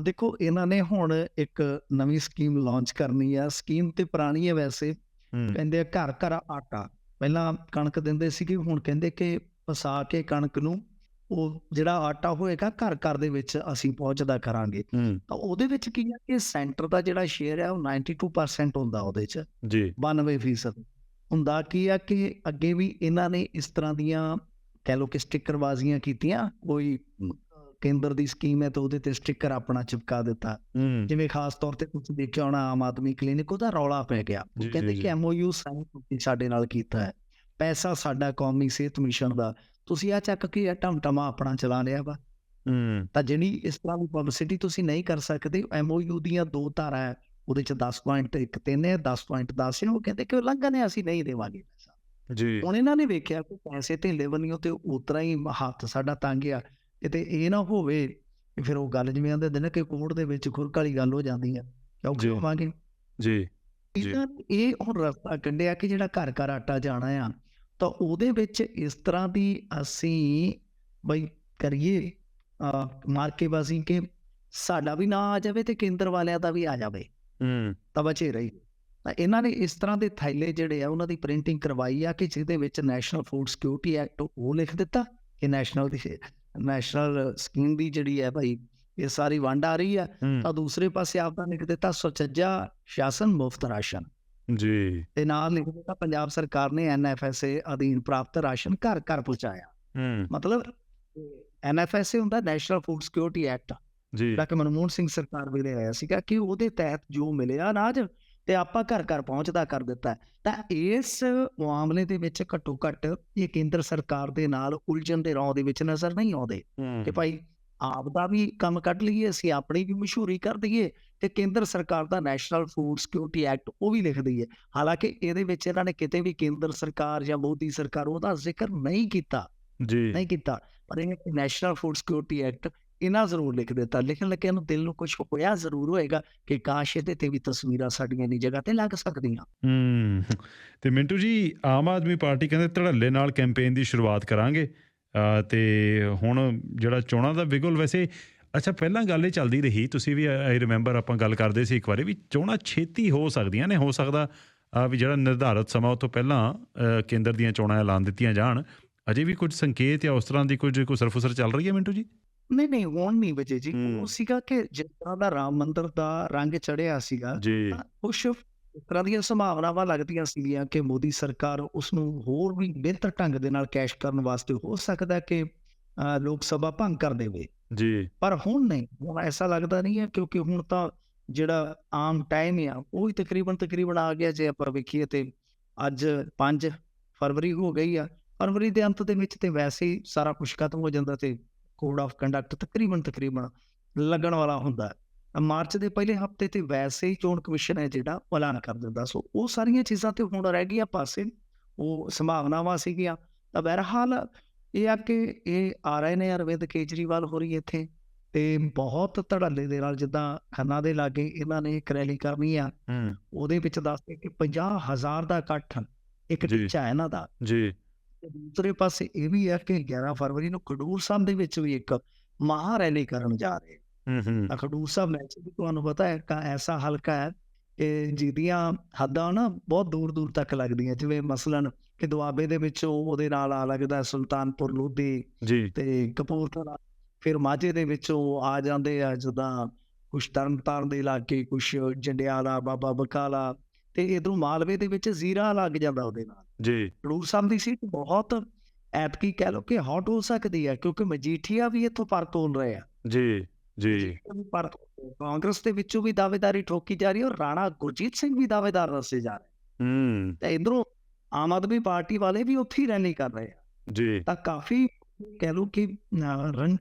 ਦੇਖੋ ਇਹਨਾਂ ਨੇ ਹੁਣ ਇੱਕ ਨਵੀਂ ਸਕੀਮ ਲਾਂਚ ਕਰਨੀ ਆ। ਸਕੀਮ ਤੇ ਪੁਰਾਣੀ ਹੈ ਵੈਸੇ। ਹੂੰ। ਕਹਿੰਦੇ ਆ ਘਰ ਘਰ ਆਟਾ। ਪਹਿਲਾਂ ਕਣਕ ਦਿੰਦੇ ਸੀਗੇ ਹੁਣ ਕਹਿੰਦੇ ਕਿ ਪਸਾ ਕੇ ਕਣਕ ਨੂੰ ਉਹ ਜਿਹੜਾ ਆਟਾ ਹੋਏਗਾ ਘਰ ਘਰ ਦੇ ਵਿੱਚ ਅਸੀਂ ਪਹੁੰਚਦਾ ਕਰਾਂਗੇ। ਹੂੰ। ਤਾਂ ਉਹਦੇ ਵਿੱਚ ਕੀ ਆ ਕਿ ਸੈਂਟਰ ਦਾ ਜਿਹੜਾ ਸ਼ੇਅਰ ਹੈ ਉਹ 92% ਹੁੰਦਾ ਉਹਦੇ 'ਚ। ਜੀ। 92% ਹੁੰਦਾ ਕੀ ਆ ਕਿ ਅੱਗੇ ਵੀ ਇਹਨਾਂ ਨੇ ਇਸ ਤਰ੍ਹਾਂ ਦੀਆਂ ਕਹਿ ਕਿ ਸਟicker ਕੀਤੀਆਂ ਕੋਈ ਕੇਂਦਰ ਦੀ ਸਕੀਮ ਹੈ ਤਾਂ ਉਹਦੇ ਤੇ ਸਟicker ਆਪਣਾ ਚਿਪਕਾ ਦਿੱਤਾ। ਜਿਵੇਂ ਖਾਸ ਤੌਰ ਤੇ ਤੁਸੀਂ ਦੇਖਿਆ ਹੋਣਾ ਆਮ ਆਦਮੀ ਕਲੀਨਿਕ ਉਹਦਾ ਰੌਲਾ ਪੈ ਗਿਆ। ਉਹ ਕਹਿੰਦੇ ਕਿ। ਐਮਓਯੂ ਸਾਈਨ ਤੁਸੀਂ ਸਾਡੇ ਨਾਲ ਕੀਤਾ ਹੈ। ਪੈਸਾ ਸਾਡਾ ਕੌਮੀ ਸਿਹਤ ਮਿਸ਼ਨ ਦਾ। ਤੁਸੀਂ ਆ ਚੱਕ ਕੇ ਟਮਟਮਾ ਆਪਣਾ ਚਲਾ ਲਿਆ ਵਾ। ਤਾਂ ਜਿਹੜੀ ਇਸ ਤਰ੍ਹਾਂ ਦੀ ਪਬਲਿਸਿਟੀ ਤੁਸੀਂ ਨਹੀਂ ਕਰ ਸਕਦੇ ਐਮਓਯੂ ਦੀਆਂ ਦੋ ਧਾਰਾ ਹੈ ਉਹਦੇ ਚ 10.13 ਹੈ 10.10 ਹੈ ਉਹ ਕਹਿੰਦੇ ਕਿ ਉਲੰਘਣ ਹੈ ਅਸੀਂ ਨਹੀਂ ਦੇਵਾਂਗੇ ਪੈਸਾ। ਜੀ। ਹੁਣ ਇਹਨਾਂ ਨੇ ਵੇਖਿਆ ਕਿ ਪੈਸੇ ਤੇ ਲੈਵਲ ਤੇ ਉਤਰਾ ਹੀ ਹੱਥ ਸਾਡਾ ਤੰਗ ਆ। ਕਿਤੇ ਇਹ ਨਾ ਹੋਵੇ ਫਿਰ ਉਹ ਗੱਲ ਜਿਵੇਂ ਆਂਦੇ ਨੇ ਕਿ ਕੋਰਟ ਦੇ ਵਿੱਚ ਖੁਰਕ ਵਾਲੀ ਗੱਲ ਹੋ ਜਾਂਦੀ ਆ ਕਿਉਂ ਜੀ। ਕਹਾਂਗੇ ਜੀ। ਇਹਨਾਂ ਇਹ ਹੁਣ ਰਸਤਾ ਕੱਢਿਆ ਕਿ ਜਿਹੜਾ ਘਰ ਘਰ ਆਟਾ ਜਾਣਾ ਆ ਤਾਂ ਉਹਦੇ ਵਿੱਚ ਇਸ ਤਰ੍ਹਾਂ ਦੀ ਅਸੀਂ ਬਈ ਕਰੀਏ ਅ, ਮਾਰਕੇਬਾਜ਼ੀ ਕਿ ਸਾਡਾ ਵੀ ਨਾ ਆ ਜਾਵੇ ਤੇ ਕੇਂਦਰ ਵਾਲਿਆਂ ਦਾ ਵੀ ਆ ਜਾਵੇ। ਹੂੰ। ਤਾਂ ਬਚੇ ਰਹੀ। ਤਾਂ ਇਹਨਾਂ ਨੇ ਇਸ ਤਰ੍ਹਾਂ ਦੇ ਥੈਲੇ ਜਿਹੜੇ ਆ ਉਹਨਾਂ ਦੀ ਪ੍ਰਿੰਟਿੰਗ ਕਰਵਾਈ ਆ ਕਿ ਜਿਹਦੇ ਵਿੱਚ ਨੈਸ਼ਨਲ ਫੂਡ ਸਿਕਿਉਰਿਟੀ ਐਕਟ ਉਹ ਲਿਖ ਦਿੱਤਾ ਕਿ ਨੈਸ਼ਨਲ ਦੀ ਨੈਸ਼ਨਲ ਸਕੀਮ ਦੀ ਜਿਹੜੀ ਹੈ ਭਾਈ ਇਹ ਸਾਰੀ ਵੰਡ ਆ ਰਹੀ ਹੂੰ। ਤਾਂ ਦੂਸਰੇ ਪਾਸੇ ਆਪਦਾ ਲਿਖ ਦਿੱਤਾ ਸੁਚੱਜਾ ਸ਼ਾਸਨ ਮੁਫਤ ਰਾਸ਼ਨ। ਜੀ। ਤੇ ਨਾਲ ਲਿਖ ਦਿੱਤਾ ਪੰਜਾਬ ਸਰਕਾਰ ਨੇ ਐਨਐਫਐਸਏ ਅਧੀਨ ਪ੍ਰਾਪਤ ਰਾਸ਼ਨ ਘਰ ਘਰ ਪਹੁੰਚਾਇਆ। ਮਤਲਬ ਐਨਐਫਐਸਏ ਹੁੰਦਾ ਨੈਸ਼ਨਲ ਫੂਡ ਸਿਕਿਉਰਿਟੀ ਐਕਟ। ਜੀ। ਜਿਹੜਾ ਕਿ ਮਨਮੋਹਨ ਸਿੰਘ ਸਰਕਾਰ ਵੇਲੇ ਆਇਆ ਸੀਗਾ ਕਿ ਉਹਦੇ ਤਹਿਤ ਜੋ ਮਿਲਿਆ ਅਨਾਜ ਤੇ ਆਪਾਂ ਘਰ ਘਰ ਪਹੁੰਚਦਾ ਕਰ ਦਿੱਤਾ। ਤਾਂ ਇਸ ਮਾਮਲੇ ਦੇ ਵਿੱਚ ਘੱਟੋ ਘੱਟ ਇਹ ਕੇਂਦਰ ਸਰਕਾਰ ਦੇ ਨਾਲ ਉਲਝਣ ਦੇ ਰੌਂ ਦੇ ਵਿੱਚ ਨਜ਼ਰ ਨਹੀਂ ਆਉਂਦੇ ਕਿ ਭਾਈ ਆਪ ਦਾ ਵੀ ਕੰਮ ਕੱਢ ਲਈਏ ਅਸੀਂ ਆਪਣੀ ਵੀ ਮਸ਼ਹੂਰੀ ਕਰ ਦਈਏ ਤੇ ਕੇਂਦਰ ਸਰਕਾਰ ਦਾ ਨੈਸ਼ਨਲ ਫੂਡ ਸਿਕਿਉਰਿਟੀ ਐਕਟ ਉਹ ਵੀ ਲਿਖ ਦਈਏ। ਹਾਲਾਂਕਿ ਇਹਦੇ ਵਿੱਚ ਇਹਨਾਂ ਨੇ ਕਿਤੇ ਵੀ ਕੇਂਦਰ ਸਰਕਾਰ ਜਾਂ ਮੋਦੀ ਸਰਕਾਰ ਉਹਦਾ ਜ਼ਿਕਰ ਨਹੀਂ ਕੀਤਾ। ਜੀ। ਨਹੀਂ ਕੀਤਾ। ਪਰ ਇਹ ਨੈਸ਼ਨਲ ਫੂਡ ਸਿਕਿਉਰਿਟੀ ਐਕਟ ਇਹਨਾਂ ਜ਼ਰੂਰ ਲਿਖ ਦਿੱਤਾ। ਲਿਖਣ ਲੱਗਿਆ ਨੂੰ ਦਿਲ ਨੂੰ ਕੁਝ ਹੋਇਆ ਜ਼ਰੂਰ ਹੋਏਗਾ ਕਿ ਕਾਸ਼ ਇਹਦੇ ਤੇ ਵੀ ਤਸਵੀਰਾਂ ਸਾਡੀਆਂ ਦੀ ਜਗ੍ਹਾ ਤੇ ਲੱਗ ਸਕਦੀਆਂ। ਹੂੰ, ਤੇ ਮਿੰਟੂ ਜੀ, ਆਮ ਆਦਮੀ ਪਾਰਟੀ ਕਹਿੰਦੇ ਧੜੱਲੇ ਨਾਲ ਕੈਂਪੇਨ ਦੀ ਸ਼ੁਰੂਆਤ ਕਰਾਂਗੇ। ਤੇ ਹੁਣ ਜਿਹੜਾ ਚੋਣਾਂ ਦਾ ਬਿਗੁਲ ਵੈਸੇ, ਅੱਛਾ, ਪਹਿਲਾਂ ਗੱਲ ਇਹ ਚੱਲਦੀ ਰਹੀ, ਤੁਸੀਂ ਵੀ ਆਈ ਰਿਮੈਂਬਰ ਆਪਾਂ ਗੱਲ ਕਰਦੇ ਸੀ ਇੱਕ ਵਾਰੀ ਵੀ ਚੋਣਾਂ ਛੇਤੀ ਹੋ ਸਕਦੀਆਂ ਨੇ, ਹੋ ਸਕਦਾ ਵੀ ਜਿਹੜਾ ਨਿਰਧਾਰਤ ਸਮਾਂ ਉਹ ਤੋਂ ਪਹਿਲਾਂ ਕੇਂਦਰ ਦੀਆਂ ਚੋਣਾਂ ਐਲਾਨ ਦਿੱਤੀਆਂ ਜਾਣ। ਅਜੇ ਵੀ ਕੁਝ ਸੰਕੇਤ ਜਾਂ ਉਸ ਤਰ੍ਹਾਂ ਦੀ ਕੁਝ ਕੋਈ ਸਰਫੁਸਰ ਚੱਲ ਰਹੀ ਹੈ ਮਿੰਟੂ ਜੀ? ਨਹੀਂ ਨਹੀਂ ਹੁਣ ਨਹੀਂ ਵਜੇ ਜੀ। ਉਹ ਸੀਗਾ ਕਿ ਤਰ੍ਹਾਂ ਦਾ ਰਾਮ ਮੰਦਿਰ ਦਾ ਰੰਗ ਚੜਿਆ ਸੀਗਾ ਜੀ। ਇਸ ਤਰ੍ਹਾਂ ਦੀਆਂ ਸੰਭਾਵਨਾਵਾਂ ਲੱਗਦੀਆਂ ਸੀਗੀਆਂ ਕਿ ਮੋਦੀ ਸਰਕਾਰ ਉਸ ਨੂੰ ਹੋਰ ਵੀ ਬਿਹਤਰ ਢੰਗ ਦੇ ਨਾਲ ਕੈਸ਼ ਕਰਨ ਵਾਸਤੇ ਹੋ ਸਕਦਾ ਕਿ ਲੋਕ ਸਭਾ ਭੰਗ ਕਰ ਦੇਵੇ। ਜੀ। ਪਰ ਹੁਣ ਨਹੀਂ ਹੁਣ ਐਸਾ ਲੱਗਦਾ ਨਹੀਂ ਹੈ ਕਿਉਂਕਿ ਹੁਣ ਤਾਂ ਜਿਹੜਾ ਆਮ ਟਾਈਮ ਆ ਉਹ ਹੀ ਤਕਰੀਬਨ ਤਕਰੀਬਨ ਆ ਗਿਆ ਜੇ ਆਪਾਂ ਵੇਖੀਏ ਤੇ ਅੱਜ 5 ਫਰਵਰੀ ਹੋ ਗਈ ਆ। ਫਰਵਰੀ ਦੇ ਅੰਤ ਦੇ ਵਿੱਚ ਤੇ ਵੈਸੇ ਹੀ ਸਾਰਾ ਕੁਝ ਖਤਮ ਹੋ ਜਾਂਦਾ ਤੇ ਕੋਡ ਆਫ ਕੰਡਕਟ ਤਕਰੀਬਨ ਤਕਰੀਬਨ ਲੱਗਣ ਵਾਲਾ ਹੁੰਦਾ। ਮਾਰਚ ਦੇ ਪਹਿਲੇ ਹਫ਼ਤੇ ਤੇ ਵੈਸੇ ਹੀ ਚੋਣ ਕਮਿਸ਼ਨ ਹੈ ਜਿਹੜਾ ਐਲਾਨ ਕਰ ਦਿੰਦਾ। ਸੋ ਉਹ ਸਾਰੀਆਂ ਚੀਜ਼ਾਂ ਤੇ ਹੁਣ ਰਹਿ ਗਈਆਂ ਪਾਸੇ। ਉਹ ਸੰਭਾਵਨਾਵਾਂ ਸੀਗੀਆਂ। ਤਾਂ ਬਹਰਹਾਲ ਇਹ ਆ ਕਿ ਇਹ ਆ ਰਹੇ ਨੇ ਅਰਵਿੰਦ ਕੇਜਰੀਵਾਲ ਹੋ ਰਹੀ ਇੱਥੇ ਤੇ ਬਹੁਤ ਧੜੱਲੇ ਦੇ ਨਾਲ ਜਿੱਦਾਂ ਖੰਨਾ ਦੇ ਲਾਗੇ ਇਹਨਾਂ ਨੇ ਇੱਕ ਰੈਲੀ ਕਰਨੀ ਆ। ਉਹਦੇ ਵਿੱਚ ਦੱਸਦੇ ਕਿ 50000 ਦਾ ਇਕੱਠ ਇੱਕ। ਟੀਚਾ ਇਹਨਾਂ ਦਾ। ਜੀ। ਦੂਸਰੇ ਪਾਸੇ ਇਹ ਵੀ ਹੈ ਕਿ 11 ਫਰਵਰੀ ਨੂੰ ਖਡੂਰ ਸਾਹਿਬ ਦੇ ਵਿੱਚ ਵੀ ਇੱਕ ਮਹਾ ਰੈਲੀ ਕਰਨ ਜਾ ਰਹੇ ਹੂੰ ਹੂੰ। ਖਡੂਰ ਸਾਹਿਬ ਵਿੱਚ ਵੀ ਤੁਹਾਨੂੰ ਪਤਾ ਹੈ ਇੱਕ ਐਸਾ ਹਲਕਾ ਹੈ ਕਿ ਜਿਹਦੀਆਂ ਹੱਦਾਂ ਨਾ ਬਹੁਤ ਦੂਰ ਦੂਰ ਤੱਕ ਲੱਗਦੀਆਂ। ਜਿਵੇਂ ਮਸਲਨ ਕਿ ਦੁਆਬੇ ਦੇ ਵਿੱਚ ਉਹ- ਉਹਦੇ ਨਾਲ ਆ ਲੱਗਦਾ ਸੁਲਤਾਨਪੁਰ ਲੋਧੀ ਜੀ। ਤੇ ਕਪੂਰਥਲਾ। ਫਿਰ ਮਾਝੇ ਦੇ ਵਿੱਚੋਂ ਆ ਜਾਂਦੇ ਆ ਜਿੱਦਾਂ ਕੁਛ ਤਰਨਤਾਰਨ ਦੇ ਇਲਾਕੇ ਕੁਛ ਜੰਡਿਆਲਾ ਬਾਬਾ ਬਕਾਲਾ ਤੇ ਇਧਰੋਂ ਮਾਲਵੇ ਦੇ ਵਿੱਚ ਜ਼ੀਰਾ ਲੱਗ ਜਾਂਦਾ ਉਹਦੇ ਨਾਲ। ਜੀ। ਖਡੂਰ ਸਾਹਿਬ ਦੀ ਸੀਟ ਬਹੁਤ ਐਤਕੀ ਕਹਿ ਲਓ ਕਿ ਹੌਟ ਹੋ ਸਕਦੀ ਹੈ ਕਿਉਂਕਿ ਮਜੀਠੀਆ ਵੀ ਇੱਥੋਂ ਪਰ ਤੋਲ ਰਹੇ ਆ। ਜੀ ਜੀ। ਪਰ ਕਾਂਗਰਸ ਦੇ ਵਿੱਚੋਂ ਵੀ ਦਾਅਵੇਦਾਰੀ ਠੋਕੀ ਜਾ ਰਹੀ ਹੈ ਔਰ ਰਾਣਾ ਗੁਰਜੀਤ ਸਿੰਘ ਵੀ ਦਾਅਵੇਦਾਰ ਦੱਸੇ ਜਾ ਰਹੇ ਹੂੰ। ਤੇ ਇਧਰੋਂ ਆਮ ਆਦਮੀ ਪਾਰਟੀ ਵਾਲੇ ਵੀ ਉੱਥੇ ਹੀ ਰੈਲੀ ਕਰ ਰਹੇ ਆ। ਜੀ। ਤਾਂ ਕਾਫੀ ਕਹਿ ਲਓ ਕਿ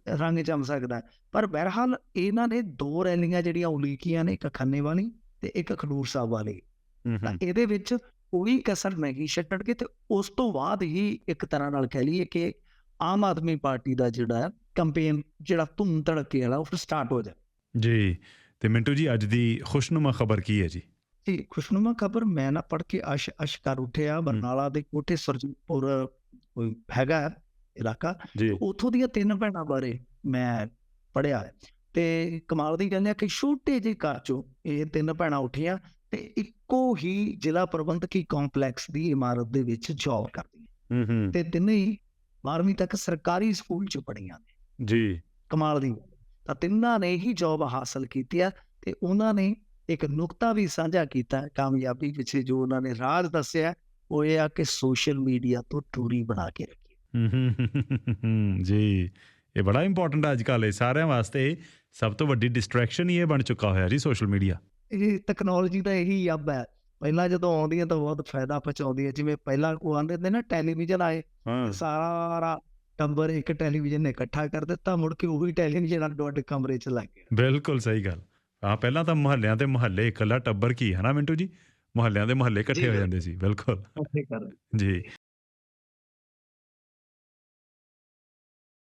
ਰੰਗ ਜਮ ਸਕਦਾ। ਪਰ ਬਹਰਹਾਲ ਇਹਨਾਂ ਨੇ ਦੋ ਰੈਲੀਆਂ ਜਿਹੜੀਆਂ ਉਲੀਕੀਆਂ ਨੇ ਇੱਕ ਖੰਨੇ ਵਾਲੀ ਤੇ ਇੱਕ ਖਡੂਰ ਸਾਹਿਬ ਵਾਲੀ। ਤਾਂ ਇਹਦੇ ਵਿੱਚ ਕੋਈ ਕਸਰ ਨਹੀਂ ਛੱਡਣਗੇ ਤੇ ਉਸ ਤੋਂ ਬਾਅਦ ਹੀ ਇੱਕ ਤਰ੍ਹਾਂ ਨਾਲ ਕਹਿ ਲਈਏ ਕਿ ਆਮ ਆਦਮੀ ਪਾਰਟੀ ਦਾ ਜਿਹੜਾ ਕੰਪੇਨ ਜਿਹੜਾ ਧੂਮ ਧੜਕੇ ਵਾਲਾ ਉਹ ਸਟਾਰਟ ਹੋ ਜਾਏ। ਜੀ ਤੇ ਮਿੰਟੂ ਜੀ ਅੱਜ ਦੀ ਖੁਸ਼ਨੁਮਾ ਖਬਰ ਕੀ ਹੈ ਜੀ? ਜੀ ਖੁਸ਼ਨੁਮਾ ਖਬਰ ਮੈਂ ਨਾ ਪੜ੍ਹ ਕੇ ਅਸ਼ ਅਸ਼ ਕਰ ਉੱਠਿਆ ਬਰਨਾਲਾ ਦੇ ਕੋਠੇ ਸਰਜੀਤਪੁਰ ਕੋਈ ਹੈਗਾ ਇਲਾਕਾ ਜੀ। ਉਥੋਂ ਦੀਆਂ ਤਿੰਨ ਭੈਣਾਂ ਬਾਰੇ ਮੈਂ ਪੜਿਆ ਤੇ ਕਮਾਲ ਦੀ ਗੱਲ ਹੈ ਕਿ ਛੋਟੇ ਜਿਹੇ ਘਰ ਚੋਂ ਇਹ ਤਿੰਨ ਭੈਣਾਂ ਉੱਠੀਆਂ ਤੇ ਇੱਕੋ ਹੀ ਜ਼ਿਲ੍ਹਾ ਪ੍ਰਬੰਧਕੀ ਕੰਪਲੈਕਸ ਦੀ ਇਮਾਰਤ ਦੇ ਵਿੱਚ ਜੌਬ ਕਰਦੀਆਂ ਹੂੰ। ਹੂੰ ਤੇ ਤਿੰਨੇ ਹੀ 12ਵੀਂ ਤੱਕ ਸਰਕਾਰੀ ਸਕੂਲ ਚ ਪੜ੍ਹੀਆਂ ਨੇ। ਜੀ। ਕਮਾਲ ਦੀ। ਤਾਂ ਤਿੰਨਾਂ ਨੇ ਹੀ ਜੌਬ ਹਾਸਲ ਕੀਤੀ ਆ ਤੇ ਉਹਨਾਂ ਨੇ ਇੱਕ ਨੁਕਤਾ ਵੀ ਸਾਂਝਾ ਕੀਤਾ ਹੈ ਕਾਮਯਾਬੀ ਪਿੱਛੇ ਜੋ ਉਹਨਾਂ ਨੇ ਰਾਜ ਦੱਸਿਆ ਉਹ ਇਹ ਆ ਕਿ ਸੋਸ਼ਲ ਮੀਡੀਆ ਤੋਂ ਦੂਰੀ ਬਣਾ ਕੇ ਰੱਖੀ ਹੂੰ ਹੂੰ ਹੂੰ ਹੂੰ, ਜੀ। ਇਹ ਬੜਾ ਇੰਪੋਰਟੈਂਟ ਅੱਜ ਕੱਲ੍ਹ ਇਹ ਸਾਰਿਆਂ ਵਾਸਤੇ ਸਭ ਤੋਂ ਵੱਡੀ ਡਿਸਟਰੈਕਸ਼ਨ ਹੀ ਇਹ ਬਣ ਚੁੱਕਾ ਹੋਇਆ ਜੀ ਸੋਸ਼ਲ ਮੀਡੀਆ ਇਹ ਟੈਕਨੋਲੋਜੀ ਦਾ ਇਹੀ ਅੱਬ ਹੈ। ਪਹਿਲਾਂ ਜਦੋਂ ਆਉਂਦੀਆਂ ਤਾਂ ਬਹੁਤ ਫਾਇਦਾ ਪਹੁੰਚਾਉਂਦੀਆਂ। ਜਿਵੇਂ ਪਹਿਲਾਂ ਉਹ ਆਉਂਦੇ ਨੇ ਨਾ ਟੈਲੀਵਿਜ਼ਨ ਆਏ ਸਾਰਾ ਟੰਬਰ ਇੱਕ ਟੈਲੀਵਿਜ਼ਨ ਨੇ ਇਕੱਠਾ ਕਰ ਦਿੱਤਾ ਮੁੜ ਕੇ ਉਹੀ ਟੈਲੀਵਿਜ਼ਨ ਅੱਡ ਕਮਰੇ 'ਚ ਲੱਗ ਗਿਆ। ਬਿਲਕੁਲ ਸਹੀ ਗੱਲ। ਹਾਂ ਪਹਿਲਾਂ ਤਾਂ ਮੁਹੱਲਿਆਂ ਤੇ ਮੁਹੱਲੇ ਇਕੱਲਾ ਟੱਬਰ ਕੀ ਹੈ ਨਾ ਮਿੰਟੂ ਜੀ? ਮੁਹੱਲਿਆਂ ਦੇ ਮੁਹੱਲੇ ਇਕੱਠੇ ਹੋ। ਜਾਂਦੇ ਸੀ ਬਿਲਕੁਲ। ਜੀ।